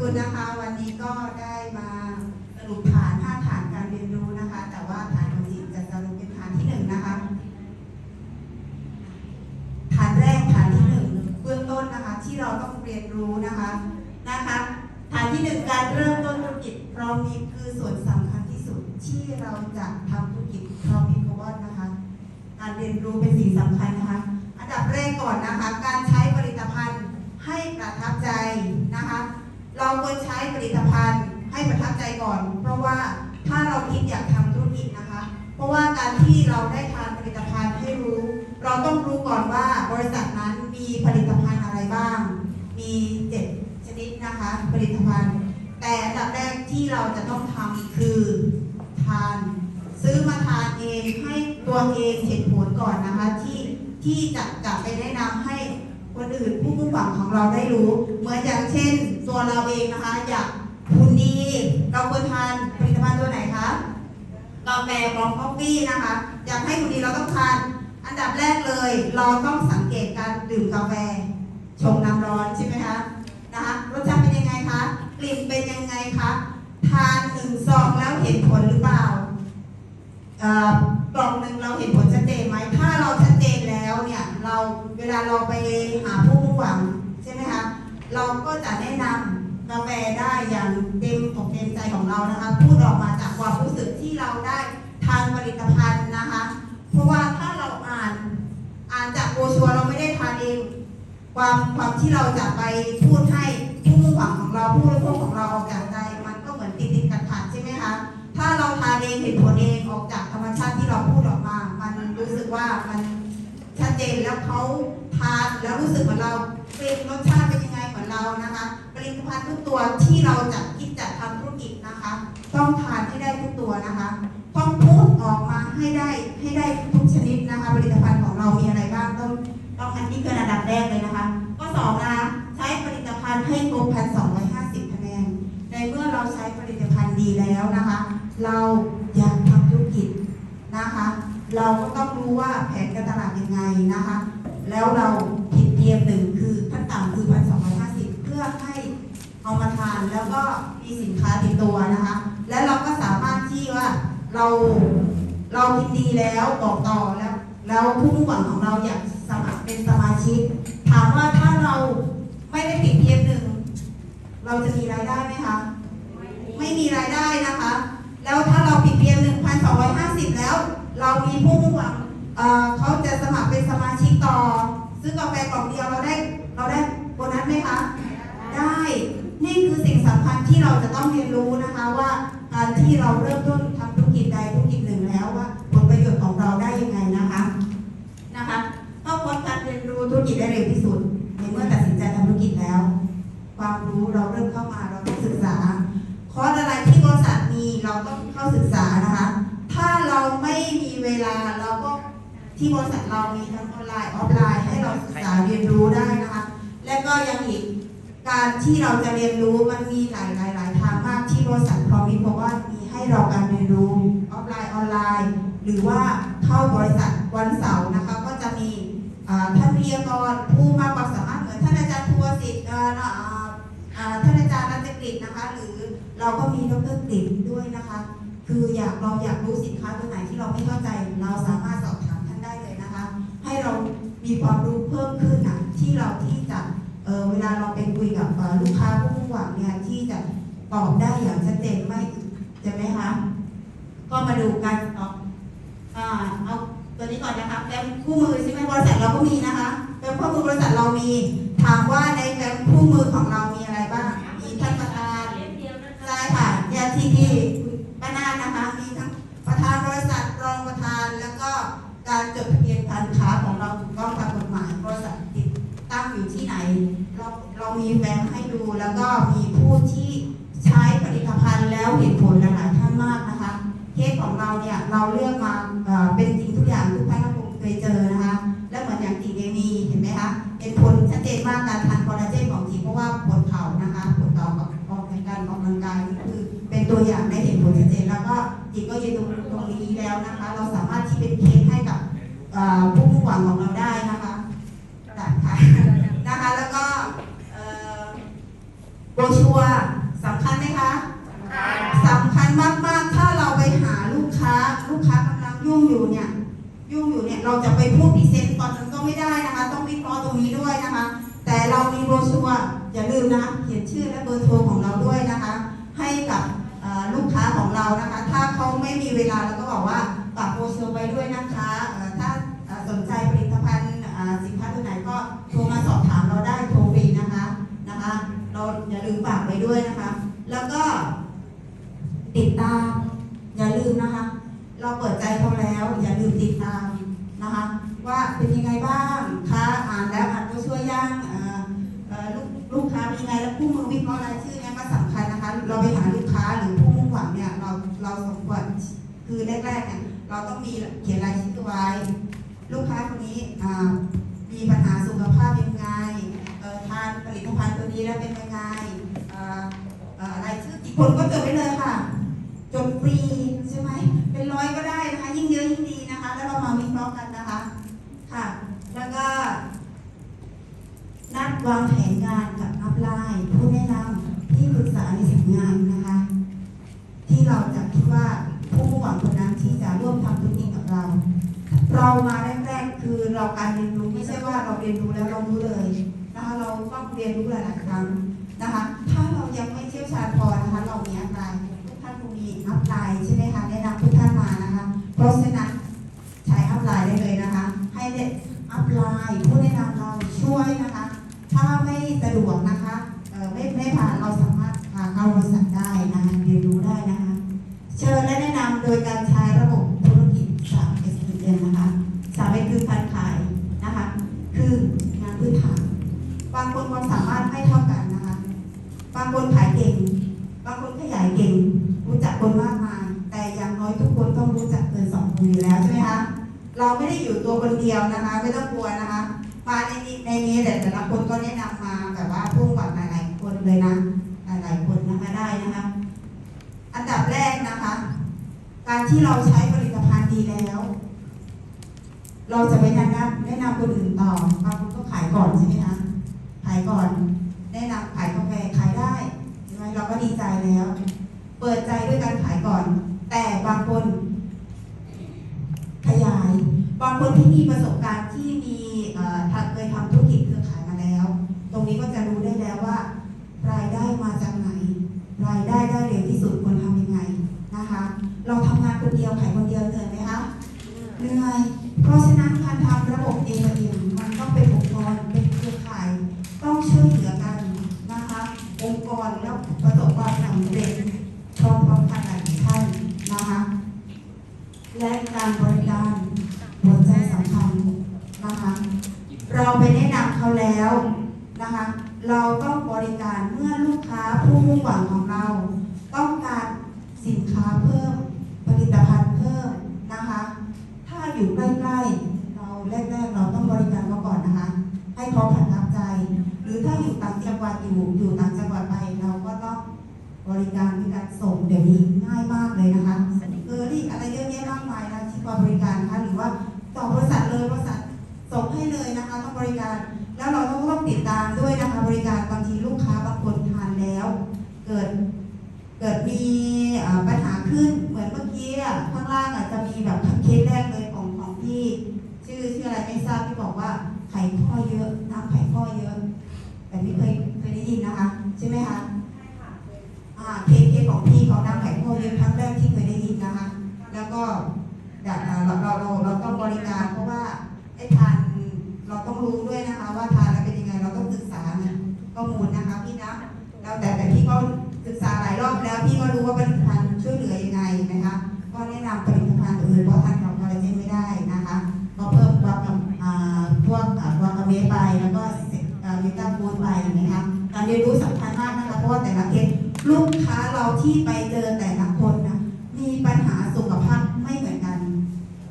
กุลนะคะ วันนี้ก็ได้มาสรุปฐานห้าฐานการเรียนรู้นะคะ แต่ว่าฐานของจิตจะสรุปเป็นฐานที่หนึ่งนะคะ ฐานแรกฐานที่หนึ่งเบื้องต้นนะคะ ที่เราต้องเรียนรู้นะคะนะคะฐานที่หนึ่งการเริ่มต้นธุรกิจเรามีคือส่วนสำคัญที่สุดที่เราจะทำธุรกิจเรามีเพราะว่านะคะ การเรียนรู้เป็นสิ่งสำคัญนะคะ อันดับแรกก่อนนะคะ การใช้ผลิตภัณฑ์ให้ประทับใจนะคะ เราควรใช้ผลิตภัณฑ์ให้ประทับใจก่อน เพราะว่าถ้าเราคิดอยากทำธุรกิจนะคะ เพราะว่าการที่เราได้ทานผลิตภัณฑ์ให้รู้ เราต้องรู้ก่อนว่าบริษัทนั้นมีผลิตภัณฑ์อะไรบ้าง มีเจ็ดชนิดนะคะผลิตภัณฑ์ แต่อันดับแรกที่เราจะต้องทำคือทาน ซื้อมาทานเองให้ตัวเองเห็นผลก่อนนะคะที่ที่จะจะไปแนะนำให้ คนอื่นผู้มุ่งหวังของเราได้รู้ เหมือนอย่างเช่น ตัวเราเองนะคะ อยากหุ่นดี เราควรทานผลิตภัณฑ์ตัวไหนคะกาแฟบล็อกคอฟฟี่นะคะ อยากให้หุ่นดีเราต้องทาน อันดับแรกเลย เราต้องสังเกตการดื่มกาแฟชงน้ำร้อนใช่ไหมคะนะคะรสชาติเป็นยังไงคะกลิ่นเป็นยังไงคะทานหนึ่งซองแล้วเห็นผลหรือเปล่ากล่องหนึ่งเราเห็นผลชัดเจนไหมถ้าเราชัดเจน เวลาเราไปหาผู้มุ่งหวังใช่ไหมคะเราก็จะแนะนำกาแฟได้อย่างเต็มอกเต็มใจของเรานะคะพูดออกมาจากความรู้สึกที่เราได้ทานผลิตภัณฑ์นะคะ เพราะว่าถ้าเราอ่านอ่านจากโบชัวเราไม่ได้ทานเองความความที่เราจะไปพูดให้ผู้มุ่งหวังของเราผู้บริโภคของเราออกจากใจมันก็เหมือนติดติดขัดขัดๆใช่ไหมคะถ้าเราทานเองเห็นผลเองออกจากธรรมชาติที่เราพูดออกมา มันรู้สึกว่ามัน ชัดเจนแล้วเขาทานแล้วรู้สึกเหมือนเราเป็นรสชาติเป็นยังไงเหมือนเรานะคะผลิตภัณฑ์ทุกตัวที่เราจะคิดจะทำธุรกิจนะคะ ต้องทานให้ได้ทุกตัวนะคะ ต้องพูดออกมาให้ได้ให้ได้ทุกชนิดนะคะ ผลิตภัณฑ์ของเรามีอะไรบ้างต้องต้องอันนี้คืออันดับแรกเลยนะคะก็สองนะคะใช้ผลิตภัณฑ์ให้ครบพันสองร้อยห้าสิบคะแนนในเมื่อเราใช้ผลิตภัณฑ์ดีแล้วนะคะ เราอยากทำธุรกิจนะคะ เราก็ต้องรู้ว่าแผนการตลาดยังไงนะคะ แล้วเราผิดเตรียมหนึ่งคือขั้นต่ำคือพันสองร้อยห้าสิบเพื่อให้เอามาทานแล้วก็มีสินค้าติดตัวนะคะ แล้วเราก็สามารถที่ว่าเราเราคิดดีแล้วบอกต่อแล้ว แล้วผู้มุ่งหวังของเราอยากสมัครเป็นสมาชิก ถามว่าถ้าเราไม่ได้ติดเทียมหนึ่งเราจะมีรายได้ไหมคะ ไม่มีรายได้นะคะ แล้วถ้าเราปิดเพียง1,250 แล้ว เรา มีผู้มุ่งหวังเขาจะสมัครเป็นสมาชิกต่อ ซื้อกาแฟกล่องเดียวเราได้เราได้โบนัสไหมคะ ได้ นี่คือสิ่งสำคัญที่เราจะต้องเรียนรู้นะคะว่าการที่เราเริ่มต้นทำธุรกิจใดธุรกิจหนึ่งแล้วว่าผลประโยชน์ของเราได้ยังไงนะคะนะคะต้อค้นการเรียนรู้ธุรกิจได้เร็วที่สุดในเมื่อตัดสินใจทำธุรกิจแล้ว ความรู้เราเริ่มเข้ามาเราต้องศึกษาคอร์สอะไรที่บริษัทมีเราต้องเข้าศึกษานะคะ ถ้าเราไม่มีเวลาเราก็ที่บริษัทเรามีทั้งออนไลน์ออฟไลน์ให้เราศึกษาเรียนรู้ได้นะคะ และก็ยังอีกการที่เราจะเรียนรู้มันมีหลายหลายหลายทางมากที่บริษัทพร้อมมีเพราะว่ามีให้เราการเรียนรู้ออฟไลน์ออนไลน์ หรือว่าเข้าบริษัทวันเสาร์นะคะก็จะมีท่านวิทยากรผู้มากความสามารถเหมือนท่านอาจารย์ทัวสิทธิ์ท่านอาจารย์รัตกฤษนะคะ หรือเราก็มีดรกฤษด้วยนะคะ คืออยากเราอยากรู้สินค้าตัวไหนที่เราไม่เข้าใจ เราสามารถสอบถามท่านได้เลยนะคะ ให้เรามีความรู้เพิ่มขึ้นนะที่เราที่จะเออเวลาเราไปคุยกับเอ่อลูกค้าผู้มุ่งหวังเนี่ยที่จะตอบได้อย่างชัดเจนไม่ใช่ไหมคะก็มาดูการตอบอ่าเอาตัวนี้ก่อนนะคะแฟ้มคู่มือใช่ไหมบริษัทเราก็มีนะคะแฟ้มคู่มือบริษัทเรามีถามว่าในแฟ้มคู่มือของเรามีอะไรบ้างมีท่านประธานใช่ค่ะญาติที่ที่ป้า นานนะคะมีทั้งประธานบริษัทรองประธาน แล้วก็การจดทะเบียนการค้าของเราถูกต้องตามกฎหมายบริษัทติดตั้งอยู่ที่ไหน เราเรามีแฟ้มให้ดู แล้วก็มีผู้ที่ใช้ผลิตภัณฑ์แล้วเห็นผลหลายท่านมากนะคะเคสของเราเนี่ยเราเลือกมาเป็นจริงทุกอย่างทุกท่านก็คงเคยเจอนะคะและเหมือนอย่างจริงเอมีเห็นไหมคะเป็นผลชัดเจนมากการทานคอลลาเจนของจริงเพราะว่าปวดเข่านะคะปวดเข่ากับ ในการออกกำลังกายนี่คือเป็นตัวอย่างได้เห็นผลชัดเจนแล้วก็จริงก็ยืนตรงตรงนี้แล้วนะคะ เราสามารถที่เป็นเคสให้กับเอ่อผู้หวังของเราได้นะคะได้ค่ะนะคะแล้วก็โบรชัวสำคัญไหมคะสำคัญมากๆ ถ้าเราไปหาลูกค้า ลูกค้ากำลังยุ่งอยู่เนี่ยยุ่งอยู่เนี่ยเราจะไปพูดพรีเซนต์ตอนนั้นก็ไม่ได้นะคะ ต้องวิเคราะห์ตรงนี้ด้วยนะคะ แต่เรามีโบรชัวร์ อย่าลืมนะคะเขียนชื่อและเบอร์โทรของเราด้วยนะคะ ให้กับลูกค้าของเรานะคะ ถ้าเขาไม่มีเวลาเราก็บอกว่าฝากโบรชัวร์ไว้ด้วยนะคะถ้าสนใจผลิตภัณฑ์สินค้าตัวไหนก็โทรมาสอบถามเราได้โทรฟรีนะคะนะคะ เราอย่าลืมฝากไว้ด้วยนะคะ แล้วก็ติดตาม อย่าลืมนะคะ เราเปิดใจเขาแล้ว อย่าลืมติดตามนะคะ ว่าเป็นยังไงบ้างคะอ่านแล้วอ่าน สมควรคือแรกๆเนี่ยเราต้องมีเขียนรายชื่อไว้ ลูกค้าคนนี้มีปัญหาสุขภาพยังไงทานผลิตภัณฑ์ตัวนี้แล้วเป็นยังไงอ่อเอ่อรายชื่อกี่คนก็จดไว้เลยค่ะ จดฟรีใช่ไหม เป็นร้อยก็ได้นะคะ ยิ่งเยอะยิ่งดีนะคะ แล้วเรามาวิเคราะห์กันนะคะ ค่ะ แล้วก็ นัดวางแผนงานกับอัพไลน์ผู้แนะนำที่ปรึกษาในสายงานนะคะ ที่เราจะคิดว่าผู้มุ่งหวังคนนั้นที่จะร่วมทำธุรกิจกับเรา เรามาแรกๆ คือ เราการเรียนรู้ไม่ใช่ว่าเราเรียนรู้แล้วเรารู้เลยนะคะเราต้องเรียนรู้หลายๆครั้งนะคะ ถ้าเรายังไม่เชี่ยวชาญพอนะคะเรามีอัพไลน์ทุกท่านคงมีอัพไลน์ใช่ไหมคะแนะนำทุกท่านมานะคะ เพราะฉะนั้นใช้อัพไลน์ได้เลยนะคะ ให้เด็กอัพไลน์ผู้แนะนำเราช่วยนะคะ ถ้าไม่สะดวกนะคะไม่ไม่ผ่านเราสามารถ ความสามารถไม่เท่ากันนะคะ บางคนขายเก่ง บางคนขยายเก่ง รู้จักคนมากมาย แต่อย่างน้อยทุกคนต้องรู้จักเกินสองคนอยู่แล้วใช่ไหมคะ เราไม่ได้อยู่ตัวคนเดียวนะคะ ไม่ต้องกลัวนะคะ มาในนี้ในนี้แต่แต่ละคนก็แนะนำมาแบบว่าพุ่งกว่าหลายๆคนเลยนะ หลายๆคนนะคะได้นะคะ อันดับแรกนะคะ การที่เราใช้ผลิตภัณฑ์ดีแล้วเราจะไปแนะนำแนะนำคนอื่นต่อบางคนก็ขายก่อนใช่ไหมคะ ขายก่อน แนะนำขายกาแฟขายได้ใช่ไหมเราก็ดีใจแล้ว เปิดใจด้วยการขายก่อน แต่บางคนขยาย บางคนที่มีประสบการณ์ที่มีเคยทำธุรกิจเครือข่ายมาแล้ว ตรงนี้ก็จะรู้ได้แล้วว่า รายได้มาจากไหน รายได้ได้เร็วที่สุดควรทำยังไงนะคะ เราทำงานคนเดียวขายคนเดียวเหนื่อยไหมคะเหนื่อยเพราะฉะนั้นการทำระบบเองเองมันต้องเป็น เขาแล้วนะคะ เราต้องบริการเมื่อลูกค้าผู้มุ่งหวังของเรา ต้องการสินค้าเพิ่ม ผลิตภัณฑ์เพิ่มนะคะ ถ้าอยู่ใกล้ๆเราแรกๆเราต้องบริการเขาก่อนนะคะ ให้เขาประทับใจ หรือถ้าอยู่ต่างจังหวัดอยู่อยู่ต่างจังหวัดไปเราก็ต้องบริการในการส่งเดี๋ยวนี้ง่ายมากเลยนะคะเออรี่อะไรเยอะแยะมากมายนะที่บริการนะคะหรือว่าต่อบริษัทเลยบริษัทส่งให้เลยนะคะต้องบริการ แล้วเราต้องต้องติดตามด้วยนะคะบริการบางทีลูกค้าบางคนทานแล้ว เกิดเกิดมีเอ่อปัญหาขึ้นเหมือนเมื่อกี้อะข้างล่างอาจจะมีแบบเคสแรกเลยของของพี่ชื่อชื่ออะไรไม่ทราบที่บอกว่าไข่ข้อเยอะน้ำไข่ข้อเยอะ แต่ไม่เคยเคยได้ยินนะคะ ใช่ไหมคะอ่าเคสเคสของพี่เขาน้ำไข่ข้อเยอะครั้งแรกที่เคยได้ยินนะคะ แล้วก็อยากอ่าเราเราเราเราต้องบริการเพราะว่าไอ้ทานเรู้ด้วยนะคะ ว่าทานแล้วเป็นยังไงเราต้องศึกษาข้อมูลนะคะพี่นะแล้วแต่แต่พี่ก็ศึกษาหลายรอบแล้ว พี่ก็รู้ว่าผลิตภัณฑ์ช่วยเหลือยังไงนะคะก็แนะนำผลิตภัณฑ์อื่นเพราะทานของคอลลาเจนไม่ได้นะคะก็เพิ่มความกับพวกวากาเมไปแล้วก็วิตาฟูดไปนะคะการเรียนรู้สำคัญมากนะคะเพราะว่าแต่ละเคสลูกค้าเราที่ไปเจอแต่ละคนนะมีปัญหาสุขภาพไม่เหมือนกัน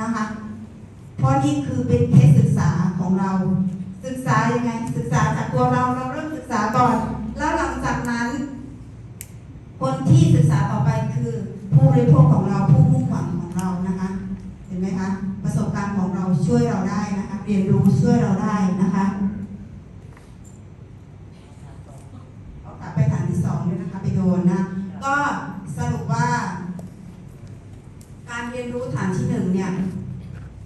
นะคะ เพราะนี่คือเป็นเคสศึกษาของเรา ศึกษายังไงศึกษาจากตัวเราเราเริ่มศึกษาก่อนแล้วหลังจากนั้น คนที่ศึกษาต่อไปคือผู้บริโภคของเราผู้มุ่งหวังของเรานะคะ เห็นไหมคะประสบการณ์ของเราช่วยเราได้นะคะเรียนรู้ช่วยเราได้นะคะเอากลับไปฐานที่สองนะคะไปโดนนะก็สรุปว่า การเรียนรู้ฐานที่หนึ่งเนี่ย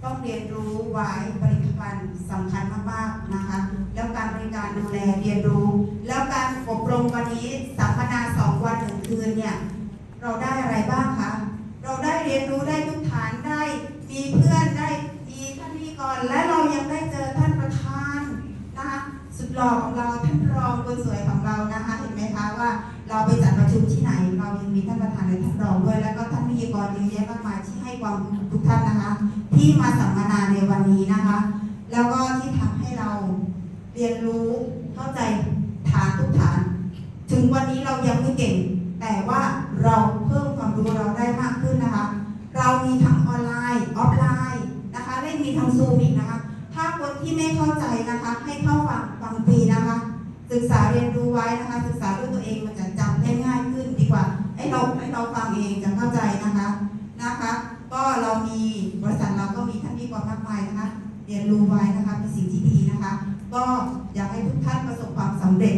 ต้องเรียนรู้ไว้ผลิตภัณฑ์สำคัญมากๆนะคะ แล้วการบริการดูแลเรียนรู้ แล้วการอบรมวันนี้สัมมนาสองวันหนึ่งคืนเนี่ยเราได้อะไรบ้างคะเราได้เรียนรู้ได้ทุกฐานได้มีเพื่อนได้มีท่านพิธีกรและเรายังได้เจอท่านประธานนะคะสุดหล่อของเราท่านรองคนสวยของเรานะคะเห็นไหมคะว่าเราไปจัดประชุมที่ไหน เรายังมีท่านประธานและท่านรองด้วย แล้วก็ท่านพิธีกรเยอะแยะมากมายที่ให้ความรู้ทุกท่านนะคะ ที่มาสัมมนาในวันนี้นะคะ แล้วก็ที่ทำให้เราเรียนรู้เข้าใจฐานทุกฐาน ถึงวันนี้เรายังไม่เก่ง แต่ว่าเราเพิ่มความรู้เราได้มากขึ้นนะคะ เรามีทั้งออนไลน์ออฟไลน์นะคะและมีทั้งซูมอีกนะคะ ถ้าคนที่ไม่เข้าใจนะคะ ให้เข้าฟังฟังฟรีนะคะ ศึกษาเรียนรู้ไว้นะคะ ศึกษาด้วยตัวเองมันจะจำได้ง่ายขึ้นดีกว่าให้เราให้เราฟังเองจะเข้าใจนะคะนะคะ ก็เรามีบริษัทเราก็มีท่านมีความมากมายนะคะเรียนรู้ไว้นะคะเป็นสิ่งที่ดีนะคะ ก็อยากให้ทุกท่านประสบความสำเร็จ